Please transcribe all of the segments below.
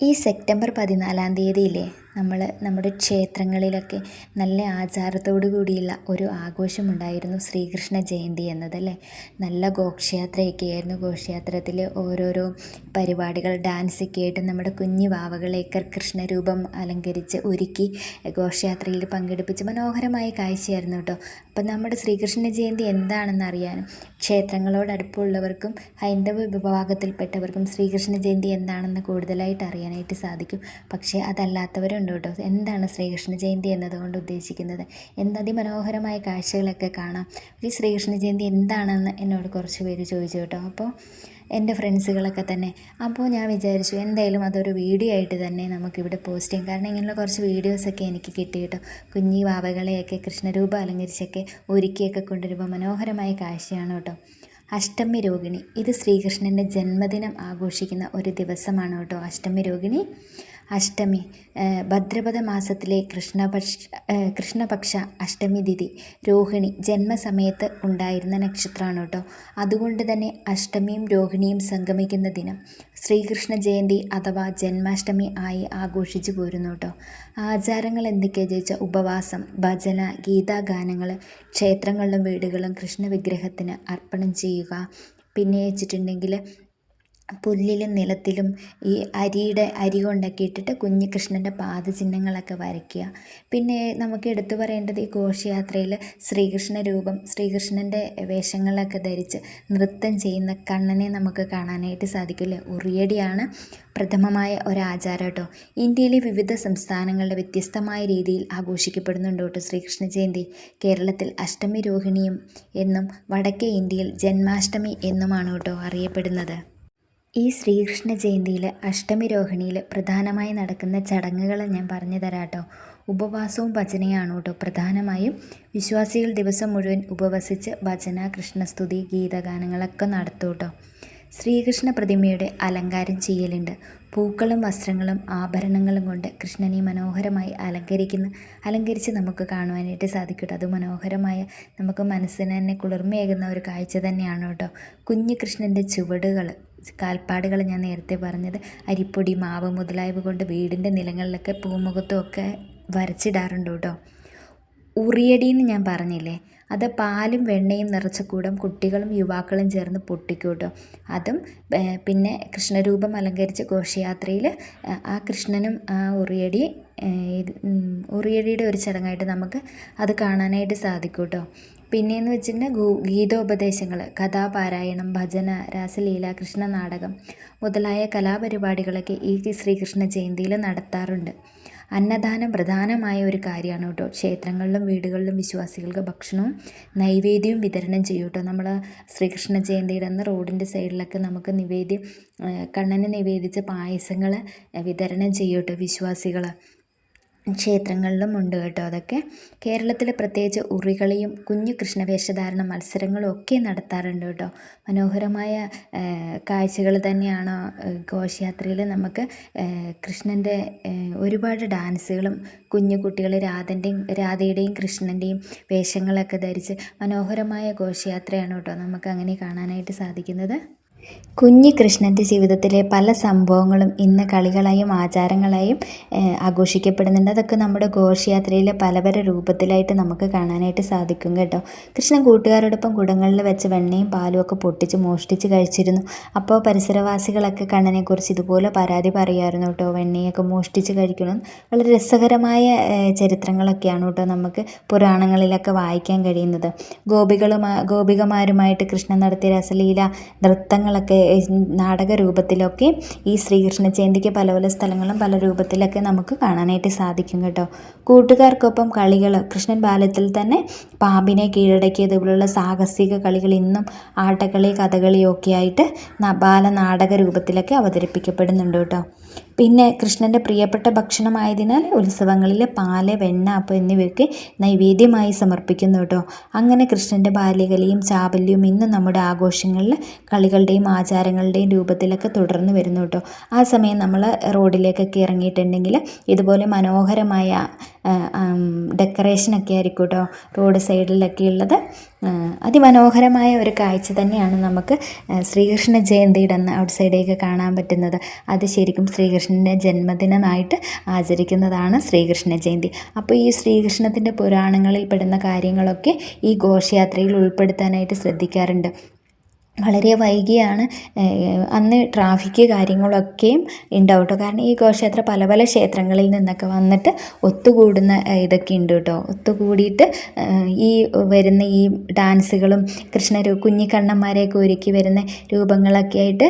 ഈ സെപ്റ്റംബർ പതിനാലാം തീയതിയില്ലേ? നമ്മൾ നമ്മുടെ ക്ഷേത്രങ്ങളിലൊക്കെ നല്ല ആചാരത്തോടു കൂടിയുള്ള ഒരു ആഘോഷമുണ്ടായിരുന്നു ശ്രീകൃഷ്ണ ജയന്തി എന്നതല്ലേ നല്ല ഘോഷയാത്രയൊക്കെ ആയിരുന്നു ഘോഷയാത്രത്തിൽ ഓരോരോ പരിപാടികൾ ഡാൻസൊക്കെ ആയിട്ട് നമ്മുടെ കുഞ്ഞു വാവകളെയൊക്കെ കൃഷ്ണരൂപം അലങ്കരിച്ച് ഒരുക്കി ഘോഷയാത്രയിൽ പങ്കെടുപ്പിച്ച് മനോഹരമായ കാഴ്ചയായിരുന്നു കേട്ടോ. അപ്പം നമ്മുടെ ശ്രീകൃഷ്ണ ജയന്തി എന്താണെന്ന് അറിയാനും ക്ഷേത്രങ്ങളോട് അടുപ്പമുള്ളവർക്കും ഹൈന്ദവ വിഭാഗത്തിൽപ്പെട്ടവർക്കും ശ്രീകൃഷ്ണ ജയന്തി എന്താണെന്ന് കൂടുതലായിട്ട് അറിയാനായിട്ട് സാധിക്കും. പക്ഷേ അതല്ലാത്തവരുണ്ട്? കേട്ടോ. എന്താണ് ശ്രീകൃഷ്ണ ജയന്തി എന്നതുകൊണ്ട് ഉദ്ദേശിക്കുന്നത്? എന്ത് അതിമനോഹരമായ കാഴ്ചകളൊക്കെ കാണാം. ഈ ശ്രീകൃഷ്ണ ജയന്തി എന്താണെന്ന് എന്നോട് കുറച്ച് പേര് ചോദിച്ചു കേട്ടോ. അപ്പോൾ എന്റെ ഫ്രണ്ട്സുകളൊക്കെ തന്നെ അപ്പോൾ ഞാൻ വിചാരിച്ചു എന്തായാലും അതൊരു വീഡിയോ ആയിട്ട് തന്നെ നമുക്കിവിടെ പോസ്റ്റ് ചെയ്യും. കാരണം ഇങ്ങനെയുള്ള കുറച്ച് വീഡിയോസൊക്കെ എനിക്ക് കിട്ടി കേട്ടോ. കുഞ്ഞി വാവകളെയൊക്കെ കൃഷ്ണരൂപം അലങ്കരിച്ചൊക്കെ ഒരുക്കിയൊക്കെ കൊണ്ടുവരുമ്പോൾ മനോഹരമായ കാഴ്ചയാണ് കേട്ടോ. അഷ്ടമി രോഹിണി ഇത് ശ്രീകൃഷ്ണന്റെ ജന്മദിനം ആഘോഷിക്കുന്ന ഒരു ദിവസമാണ് കേട്ടോ അഷ്ടമി രോഹിണി അഷ്ടമി. ഭദ്രപദ മാസത്തിലെ കൃഷ്ണപക്ഷ കൃഷ്ണപക്ഷ അഷ്ടമി തിഥി. രോഹിണി ജന്മസമയത്ത് ഉണ്ടായിരുന്ന നക്ഷത്രമാണ് കേട്ടോ. അതുകൊണ്ട് തന്നെ അഷ്ടമിയും രോഹിണിയും സംഗമിക്കുന്ന ദിനം. ശ്രീകൃഷ്ണ ജയന്തി അഥവാ ജന്മാഷ്ടമി ആയി ആഘോഷിച്ചു പോരുന്നു കേട്ടോ. ആചാരങ്ങൾ എന്തൊക്കെയാണെന്ന് ചോദിച്ചാൽ ഉപവാസം ഭജന ഗീതാഗാനങ്ങൾ ക്ഷേത്രങ്ങളിലും വീടുകളും കൃഷ്ണ വിഗ്രഹത്തിന് അർപ്പണം ചെയ്യുക. പിന്നെ വെച്ചിട്ടുണ്ടെങ്കിൽ പുല്ലിലും നിലത്തിലും ഈ അരിയുടെ അരി കൊണ്ടൊക്കെ ഇട്ടിട്ട് കുഞ്ഞു കൃഷ്ണന്റെ പാദചിഹ്നങ്ങളൊക്കെ വരയ്ക്കുക. പിന്നെ നമുക്ക് എടുത്തു പറയേണ്ടത് ഈ ഘോഷയാത്രയിൽ ശ്രീകൃഷ്ണ രൂപം ശ്രീകൃഷ്ണന്റെ വേഷങ്ങളൊക്കെ ധരിച്ച് നൃത്തം ചെയ്യുന്ന കണ്ണനെ നമുക്ക് കാണാനായിട്ട് സാധിക്കില്ല? ഉറിയടിയാണ് പ്രഥമമായ ഒരാചാരം കേട്ടോ. ഇന്ത്യയിലെ വിവിധ സംസ്ഥാനങ്ങളുടെ വ്യത്യസ്തമായ രീതിയിൽ ആഘോഷിക്കപ്പെടുന്നുണ്ട് കേട്ടോ ശ്രീകൃഷ്ണ ജയന്തി. കേരളത്തിൽ അഷ്ടമി രോഹിണിയും എന്നും വടക്കേ ഇന്ത്യയിൽ ജന്മാഷ്ടമി എന്നുമാണ് കേട്ടോ അറിയപ്പെടുന്നത്. ഈ ശ്രീകൃഷ്ണ ജയന്തിയിൽ അഷ്ടമി രോഹിണിയിൽ പ്രധാനമായി നടക്കുന്ന ചടങ്ങുകൾ ഞാൻ പറഞ്ഞു തരാം കേട്ടോ ഉപവാസവും ഭജനയാണ് കേട്ടോ പ്രധാനമായും വിശ്വാസികൾ ദിവസം മുഴുവൻ ഉപവസിച്ച് ഭജന കൃഷ്ണസ്തുതി ഗീതഗാനങ്ങളൊക്കെ നടത്തും കേട്ടോ ശ്രീകൃഷ്ണ പ്രതിമയുടെ അലങ്കാരം ചെയ്യലുണ്ട്. പൂക്കളും വസ്ത്രങ്ങളും ആഭരണങ്ങളും കൊണ്ട് കൃഷ്ണനെ മനോഹരമായി അലങ്കരിക്കുന്ന അലങ്കരിച്ച് നമുക്ക് കാണുവാനായിട്ട് സാധിക്കും അത് മനോഹരമായ നമുക്ക് മനസ്സിന് തന്നെ കുളിർമയേകുന്ന ഒരു കാഴ്ച തന്നെയാണ് കേട്ടോ. കുഞ്ഞു കൃഷ്ണന്റെ ചുവടുകൾ കാൽപ്പാടുകൾ ഞാൻ നേരത്തെ പറഞ്ഞത് അരിപ്പൊടി മാവ് മുതലായവ കൊണ്ട് വീടിന്റെ നിലങ്ങളിലൊക്കെ പൂമുഖത്തും ഒക്കെ വരച്ചിടാറുണ്ട് കേട്ടോ. ഉറിയടി എന്ന് ഞാൻ പറഞ്ഞില്ലേ? അത് പാലും വെണ്ണയും നിറച്ച കൂടം. കുട്ടികളും യുവാക്കളും ചേർന്ന് പൊട്ടിക്കും കേട്ടോ അതും പിന്നെ കൃഷ്ണരൂപം അലങ്കരിച്ച ഘോഷയാത്രയിൽ ആ കൃഷ്ണനും ആ ഉറിയടി ഉറിയടിയുടെ ഒരു ചടങ്ങായിട്ട് നമുക്ക് അത് കാണാനായിട്ട് സാധിക്കും കേട്ടോ പിന്നെയെന്ന് വെച്ചിട്ടുണ്ടെങ്കിൽ ഗീതോപദേശങ്ങൾ കഥാപാരായണം ഭജന രാസലീല കൃഷ്ണനാടകം മുതലായ കലാപരിപാടികളൊക്കെ ഈ ശ്രീകൃഷ്ണ ജയന്തിയിൽ നടത്താറുണ്ട്. അന്നദാനം പ്രധാനമായ ഒരു കാര്യമാണ് കേട്ടോ. ക്ഷേത്രങ്ങളിലും വീടുകളിലും വിശ്വാസികൾക്ക് ഭക്ഷണവും നൈവേദ്യവും വിതരണം ചെയ്യും കേട്ടോ. നമ്മൾ ശ്രീകൃഷ്ണ ജയന്തിയുടെ അന്ന് റോഡിന്റെ സൈഡിലൊക്കെ നമുക്ക് നിവേദ്യം കണ്ണന് നിവേദിച്ച പായസങ്ങൾ വിതരണം ചെയ്യും കേട്ടോ വിശ്വാസികൾ ക്ഷേത്രങ്ങളിലും ഉണ്ട് കേട്ടോ അതൊക്കെ. കേരളത്തിൽ പ്രത്യേകിച്ച് ഉറികളിയും കുഞ്ഞു കൃഷ്ണവേഷധാരണ മത്സരങ്ങളും ഒക്കെ നടത്താറുണ്ട് കേട്ടോ. മനോഹരമായ കാഴ്ചകൾ തന്നെയാണ് ഘോഷയാത്രയിൽ നമുക്ക് കൃഷ്ണന്റെ ഒരുപാട് ഡാൻസുകളും കുഞ്ഞു കുട്ടികൾ രാധന്റെയും രാധയുടെയും കൃഷ്ണന്റെയും വേഷങ്ങളൊക്കെ ധരിച്ച് മനോഹരമായ ഘോഷയാത്രയാണ് കേട്ടോ നമുക്ക് അങ്ങനെ കാണാനായിട്ട് സാധിക്കുന്നത്. കുഞ്ഞി കൃഷ്ണന്റെ ജീവിതത്തിലെ പല സംഭവങ്ങളും ഇന്ന് കളികളായും ആചാരങ്ങളായും ആഘോഷിക്കപ്പെടുന്നുണ്ട്. അതൊക്കെ നമ്മുടെ ഘോഷയാത്രയിലെ പല പല രൂപത്തിലായിട്ട് നമുക്ക് കാണാനായിട്ട് സാധിക്കും കേട്ടോ. കൃഷ്ണൻ കൂട്ടുകാരോടൊപ്പം കുടങ്ങളിൽ വെച്ച് വെണ്ണയും പാലും ഒക്കെ പൊട്ടിച്ച് മോഷ്ടിച്ച് കഴിച്ചിരുന്നു. അപ്പോൾ പരിസരവാസികളൊക്കെ കണ്ണനെക്കുറിച്ച് ഇതുപോലെ പരാതി പറയായിരുന്നു കേട്ടോ. വെണ്ണയൊക്കെ മോഷ്ടിച്ച് കഴിക്കണം. വളരെ രസകരമായ ചരിത്രങ്ങളൊക്കെയാണ് കേട്ടോ നമുക്ക് പുരാണങ്ങളിലൊക്കെ വായിക്കാൻ കഴിയുന്നത്. ഗോപികളുമാ ഗോപികമാരുമായിട്ട് കൃഷ്ണൻ നടത്തിയ രസലീല നൃത്തങ്ങളൊക്കെ നാടക രൂപത്തിലൊക്കെ ഈ ശ്രീകൃഷ്ണ ജയന്തിക്ക് പല പല സ്ഥലങ്ങളും പല രൂപത്തിലൊക്കെ നമുക്ക് കാണാനായിട്ട് സാധിക്കും കേട്ടോ. കൂട്ടുകാർക്കൊപ്പം കളികൾ കൃഷ്ണൻ ബാലത്തിൽ തന്നെ പാമ്പിനെ കീഴടക്കിയതുപോലുള്ള സാഹസിക കളികൾ ഇന്നും ആട്ടക്കളി കഥകളിയൊക്കെ ആയിട്ട് ബാലനാടക രൂപത്തിലൊക്കെ അവതരിപ്പിക്കപ്പെടുന്നുണ്ട് കേട്ടോ. പിന്നെ കൃഷ്ണന്റെ പ്രിയപ്പെട്ട ഭക്ഷണമായതിനാൽ ഉത്സവങ്ങളിൽ പാൽ വെണ്ണ അപ്പം എന്നിവയ്ക്ക് നൈവേദ്യമായി സമർപ്പിക്കുന്നു കേട്ടോ. അങ്ങനെ കൃഷ്ണന്റെ ബാല്യകലയും ചാബല്യവും ഇന്ന് നമ്മുടെ ആഘോഷങ്ങളിൽ കളികളുടെയും ആചാരങ്ങളുടെയും രൂപത്തിലൊക്കെ തുടർന്ന് വരുന്നു കേട്ടോ. ആ സമയം നമ്മൾ റോഡിലേക്കൊക്കെ ഇറങ്ങിയിട്ടുണ്ടെങ്കിൽ ഇതുപോലെ മനോഹരമായ ഡെക്കറേഷനൊക്കെ ആയിരിക്കും കേട്ടോ റോഡ് സൈഡിലൊക്കെ ഉള്ളത് അതിമനോഹരമായ ഒരു കാഴ്ച തന്നെയാണ് നമുക്ക് ശ്രീകൃഷ്ണ ജയന്തിയുടെ അന്ന് ഔട്ട് സൈഡേക്ക് കാണാൻ പറ്റുന്നത്. അത് ശരിക്കും ശ്രീകൃഷ്ണന്റെ ജന്മദിനമായിട്ട് ആചരിക്കുന്നതാണ് ശ്രീകൃഷ്ണ ജയന്തി. അപ്പോൾ ഈ ശ്രീകൃഷ്ണത്തിന്റെ പുരാണങ്ങളിൽ പെടുന്ന കാര്യങ്ങളൊക്കെ ഈ ഘോഷയാത്രയിൽ ഉൾപ്പെടുത്താനായിട്ട് ശ്രദ്ധിക്കാറുണ്ട്. വളരെ വൈകിയാണ് അന്ന് ട്രാഫിക് കാര്യങ്ങളൊക്കെയും ഉണ്ടാവും കേട്ടോ കാരണം ഈ ഘോഷയാത്ര പല പല ക്ഷേത്രങ്ങളിൽ നിന്നൊക്കെ വന്നിട്ട് ഒത്തുകൂടുന്ന ഇതൊക്കെ ഉണ്ട് കേട്ടോ. ഒത്തുകൂടിയിട്ട് ഈ വരുന്ന ഈ ഡാൻസുകളും കൃഷ്ണ കുഞ്ഞിക്കണ്ണന്മാരെയൊക്കെ ഒരുക്കി വരുന്ന രൂപങ്ങളൊക്കെ ആയിട്ട്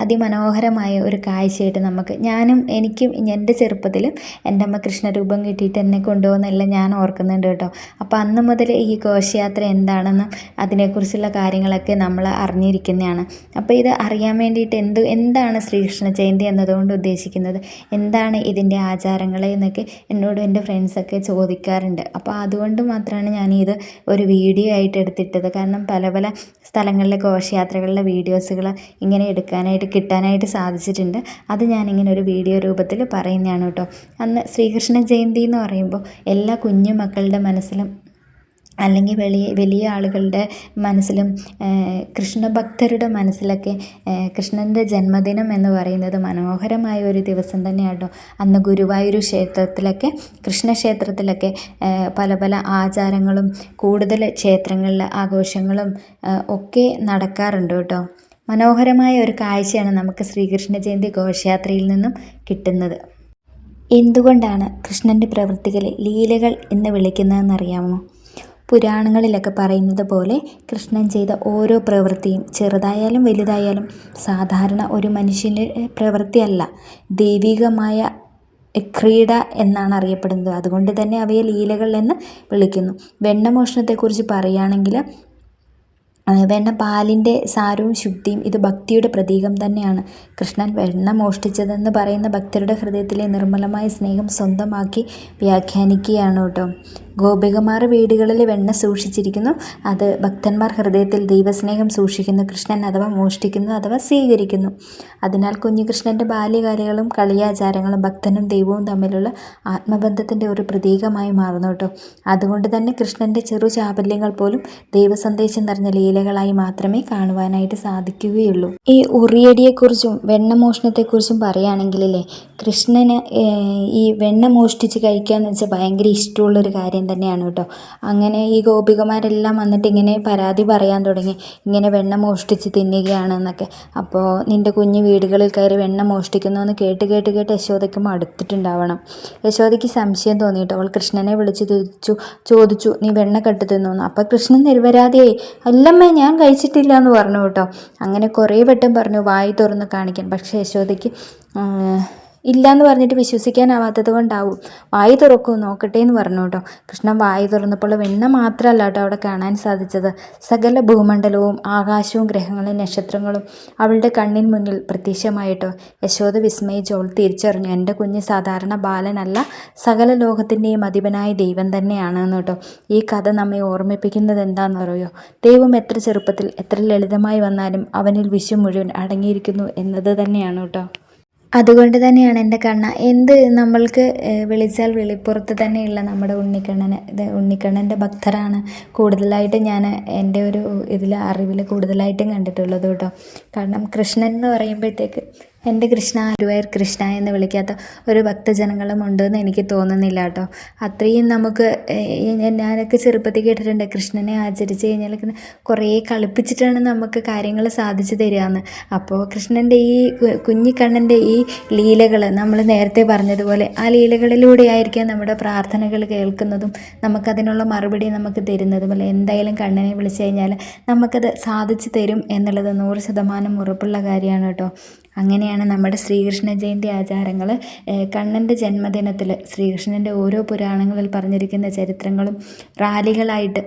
അതിമനോഹരമായ ഒരു കാഴ്ചയായിട്ട് നമുക്ക് ഞാനും എനിക്കും എന്റെ ചെറുപ്പത്തിലും എന്റെ അമ്മ കൃഷ്ണരൂപം കിട്ടിയിട്ട് എന്നെ കൊണ്ടുപോകുന്നതെല്ലാം ഞാൻ ഓർക്കുന്നുണ്ട് കേട്ടോ. അപ്പോൾ അന്ന് മുതൽ ഈ ഘോഷയാത്ര എന്താണെന്നും അതിനെക്കുറിച്ചുള്ള കാര്യങ്ങളൊക്കെ നമ്മൾ അറിഞ്ഞു അടങ്ങിയിരിക്കുന്നതാണ് അപ്പോൾ ഇത് അറിയാൻ വേണ്ടിയിട്ട് എന്ത് എന്താണ് ശ്രീകൃഷ്ണ ജയന്തി എന്നതുകൊണ്ട് ഉദ്ദേശിക്കുന്നത്? എന്താണ് ഇതിന്റെ ആചാരങ്ങൾ എന്നൊക്കെ എന്നോട് എന്റെ ഫ്രണ്ട്സൊക്കെ ചോദിക്കാറുണ്ട്. അപ്പോൾ അതുകൊണ്ട് മാത്രമാണ് ഞാനിത് ഒരു വീഡിയോ ആയിട്ട് എടുത്തിട്ടത്. കാരണം പല പല സ്ഥലങ്ങളിലെ ഘോഷയാത്രകളിലെ വീഡിയോസുകൾ ഇങ്ങനെ എടുക്കാനായിട്ട് കിട്ടാനായിട്ട് സാധിച്ചിട്ടുണ്ട്. അത് ഞാനിങ്ങനെ ഒരു വീഡിയോ രൂപത്തിൽ പറയുന്നതാണ് കേട്ടോ. അന്ന് ശ്രീകൃഷ്ണ ജയന്തി എന്ന് പറയുമ്പോൾ എല്ലാ കുഞ്ഞു മക്കളുടെ മനസ്സിലും അല്ലെങ്കിൽ വലിയ വലിയ ആളുകളുടെ മനസ്സിലും കൃഷ്ണഭക്തരുടെ മനസ്സിലൊക്കെ കൃഷ്ണന്റെ ജന്മദിനം എന്ന് പറയുന്നത് മനോഹരമായ ഒരു ദിവസം തന്നെയാണ് അന്ന് ഗുരുവായൂർ ക്ഷേത്രത്തിലൊക്കെ കൃഷ്ണക്ഷേത്രത്തിലൊക്കെ പല പല ആചാരങ്ങളും കൂടുതൽ ക്ഷേത്രങ്ങളിൽ ആഘോഷങ്ങളും ഒക്കെ നടക്കാറുണ്ട് കേട്ടോ. മനോഹരമായ ഒരു കാഴ്ചയാണ് നമുക്ക് ശ്രീകൃഷ്ണ ജയന്തി ഘോഷയാത്രയിൽ നിന്നും കിട്ടുന്നത്. എന്തുകൊണ്ടാണ് കൃഷ്ണന്റെ പ്രവൃത്തികളെ ലീലകൾ എന്ന് വിളിക്കുന്നതെന്നറിയാമോ? പുരാണങ്ങളിലൊക്കെ പറയുന്നത് പോലെ കൃഷ്ണൻ ചെയ്ത ഓരോ പ്രവൃത്തിയും ചെറുതായാലും വലുതായാലും സാധാരണ ഒരു മനുഷ്യന്റെ പ്രവൃത്തിയല്ല. ദൈവികമായ ക്രീഡ എന്നാണ് അറിയപ്പെടുന്നത്. അതുകൊണ്ട് തന്നെ അവയെ ലീലകൾ എന്ന് വിളിക്കുന്നു. വെണ്ണമോഷണത്തെക്കുറിച്ച് പറയുകയാണെങ്കിൽ വെണ്ണ പാലിന്റെ സാരവും ശുദ്ധിയും ഇത് ഭക്തിയുടെ പ്രതീകം തന്നെയാണ്. കൃഷ്ണൻ വെണ്ണ മോഷ്ടിച്ചതെന്ന് പറയുന്ന ഭക്തരുടെ ഹൃദയത്തിലെ നിർമ്മലമായ സ്നേഹം സ്വന്തമാക്കി വ്യാഖ്യാനിക്കുകയാണ് കേട്ടോ. ഗോപികമാർ വീടുകളിൽ വെണ്ണ സൂക്ഷിച്ചിരിക്കുന്നു. അത് ഭക്തന്മാർ ഹൃദയത്തിൽ ദൈവസ്നേഹം സൂക്ഷിക്കുന്നു. കൃഷ്ണൻ അഥവാ മോഷ്ടിക്കുന്നു അഥവാ സ്വീകരിക്കുന്നു. അതിനാൽ കുഞ്ഞുകൃഷ്ണന്റെ ബാല്യകാലങ്ങളും കളിയാചാരങ്ങളും ഭക്തനും ദൈവവും തമ്മിലുള്ള ആത്മബന്ധത്തിന്റെ ഒരു പ്രതീകമായി മാറുന്നു കേട്ടോ. അതുകൊണ്ട് തന്നെ കൃഷ്ണന്റെ ചെറു ചാബല്യങ്ങൾ പോലും ദൈവസന്ദേശം നിറഞ്ഞ ലീലകളായി മാത്രമേ കാണുവാനായിട്ട് സാധിക്കുകയുള്ളൂ. ഈ ഉറിയടിയെക്കുറിച്ചും വെണ്ണമോഷണത്തെക്കുറിച്ചും പറയുകയാണെങ്കിലല്ലേ കൃഷ്ണന് ഈ വെണ്ണ മോഷ്ടിച്ച് കഴിക്കുക എന്ന് വെച്ചാൽ ഭയങ്കര ഇഷ്ടമുള്ളൊരു കാര്യം തന്നെയാണ് കേട്ടോ. അങ്ങനെ ഈ ഗോപികമാരെല്ലാം വന്നിട്ട് ഇങ്ങനെ പരാതി പറയാൻ തുടങ്ങി. ഇങ്ങനെ വെണ്ണ മോഷ്ടിച്ച് തിന്നുകയാണെന്നൊക്കെ. അപ്പോൾ നിന്റെ കുഞ്ഞ് വീടുകളിൽ കയറി വെണ്ണ മോഷ്ടിക്കുന്നു എന്ന് കേട്ട് കേട്ട് കേട്ട് യശോദയ്ക്ക് മടുത്തിട്ടുണ്ടാവണം. യശോദയ്ക്ക് സംശയം തോന്നി തോന്നിയിട്ട് അവൾ കൃഷ്ണനെ വിളിച്ച് ചോദിച്ചു ചോദിച്ചു നീ വെണ്ണ കെട്ടു തിന്നു അപ്പോൾ കൃഷ്ണൻ നിർവരാതെയായി. അല്ലമ്മേ ഞാൻ കഴിച്ചിട്ടില്ല എന്ന് പറഞ്ഞു കേട്ടോ. അങ്ങനെ കുറേ വട്ടം പറഞ്ഞു വായി തുറന്ന് കാണിക്കാൻ. പക്ഷേ യശോദയ്ക്ക് ഇല്ല എന്ന് പറഞ്ഞിട്ട് വിശ്വസിക്കാനാവാത്തത് കൊണ്ടാവും. വായി തുറക്കൂ നോക്കട്ടെ എന്ന് പറഞ്ഞു കേട്ടോ കൃഷ്ണൻ വായി തുറന്നപ്പോൾ വെണ്ണ മാത്രമല്ല കേട്ടോ അവിടെ കാണാൻ സാധിച്ചത്. സകല ഭൂമണ്ഡലവും ആകാശവും ഗ്രഹങ്ങളും നക്ഷത്രങ്ങളും അവളുടെ കണ്ണിന് മുന്നിൽ പ്രത്യക്ഷമായിട്ടോ. യശോദ വിസ്മയിച്ചോൾ തിരിച്ചറിഞ്ഞു എന്റെ കുഞ്ഞ് സാധാരണ ബാലനല്ല സകല ലോകത്തിന്റെയും അധിപനായ ദൈവം തന്നെയാണ് കേട്ടോ ഈ കഥ നമ്മെ ഓർമ്മിപ്പിക്കുന്നത് എന്താണെന്ന് അറിയോ? ദൈവം എത്ര ചെറുപ്പത്തിൽ എത്ര ലളിതമായി വന്നാലും അവനിൽ വിശ്വം മുഴുവൻ അടങ്ങിയിരിക്കുന്നു എന്നത് തന്നെയാണ് കേട്ടോ അതുകൊണ്ട് തന്നെയാണ് എന്റെ കണ്ണ. എന്ത് നമ്മൾക്ക് വിളിച്ചാൽ വെളിപ്പുറത്ത് തന്നെയുള്ള നമ്മുടെ ഉണ്ണിക്കണ്ണന് ഇത് ഉണ്ണിക്കണ്ണന്റെ ഭക്തരാണ്. കൂടുതലായിട്ട് ഞാൻ എന്റെ ഒരു ഇതിൽ അറിവിൽ കൂടുതലായിട്ടും കണ്ടിട്ടുള്ളത് കേട്ടോ. കാരണം കൃഷ്ണൻ എന്ന് പറയുമ്പോഴത്തേക്ക് എന്റെ കൃഷ്ണ ഗുരുവായൂർ കൃഷ്ണ എന്ന് വിളിക്കാത്ത ഒരു ഭക്തജനങ്ങളും ഉണ്ടെന്ന് എനിക്ക് തോന്നുന്നില്ല കേട്ടോ. അത്രയും നമുക്ക് ഞാനൊക്കെ ചെറുപ്പത്തിൽ കേട്ടിട്ടുണ്ട് കൃഷ്ണനെ ആചരിച്ച് കഴിഞ്ഞാൽ കുറേ കളിപ്പിച്ചിട്ടാണ് നമുക്ക് കാര്യങ്ങൾ സാധിച്ചു തരികയെന്ന് അപ്പോൾ കൃഷ്ണന്റെ ഈ കുഞ്ഞിക്കണ്ണന്റെ ഈ ലീലകൾ നമ്മൾ നേരത്തെ പറഞ്ഞതുപോലെ ആ ലീലകളിലൂടെ ആയിരിക്കാം നമ്മുടെ പ്രാർത്ഥനകൾ കേൾക്കുന്നതും നമുക്കതിനുള്ള മറുപടി നമുക്ക് തരുന്നതും അല്ലെ? എന്തായാലും കണ്ണനെ വിളിച്ചു കഴിഞ്ഞാൽ നമുക്കത് സാധിച്ചു തരും എന്നുള്ളത് നൂറ് ശതമാനം ഉറപ്പുള്ള കാര്യമാണ് കേട്ടോ. അങ്ങനെയാണ് നമ്മുടെ ശ്രീകൃഷ്ണ ജയന്തി ആചാരങ്ങൾ. കണ്ണന്റെ ജന്മദിനത്തിൽ ശ്രീകൃഷ്ണന്റെ ഓരോ പുരാണങ്ങളിൽ പറഞ്ഞിരിക്കുന്ന ചരിത്രങ്ങളും റാലികളായിട്ട്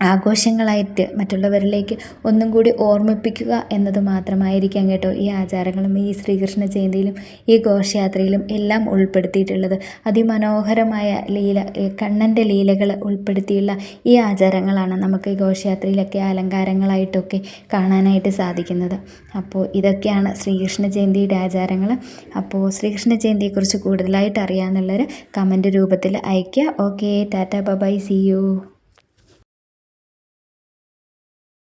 ആഘോഷങ്ങളായിട്ട് മറ്റുള്ളവരിലേക്ക് ഒന്നും കൂടി ഓർമ്മിപ്പിക്കുക എന്നത് മാത്രമായിരിക്കാം കേട്ടോ ഈ ആചാരങ്ങളും ഈ ശ്രീകൃഷ്ണ ജയന്തിയിലും ഈ ഘോഷയാത്രയിലും എല്ലാം ഉൾപ്പെടുത്തിയിട്ടുള്ളത്. അതിമനോഹരമായ ലീല കണ്ണന്റെ ലീലകൾ ഉൾപ്പെടുത്തിയുള്ള ഈ ആചാരങ്ങളാണ് നമുക്ക് ഈ ഘോഷയാത്രയിലൊക്കെ അലങ്കാരങ്ങളായിട്ടൊക്കെ കാണാനായിട്ട് സാധിക്കുന്നത്. അപ്പോൾ ഇതൊക്കെയാണ് ശ്രീകൃഷ്ണ ജയന്തിയുടെ ആചാരങ്ങൾ. അപ്പോൾ ശ്രീകൃഷ്ണ ജയന്തിയെക്കുറിച്ച് കൂടുതലായിട്ട് അറിയാമെന്നുള്ളവർ കമന്റ് രൂപത്തിൽ അയയ്ക്കുക. Okay tata bye bye see you.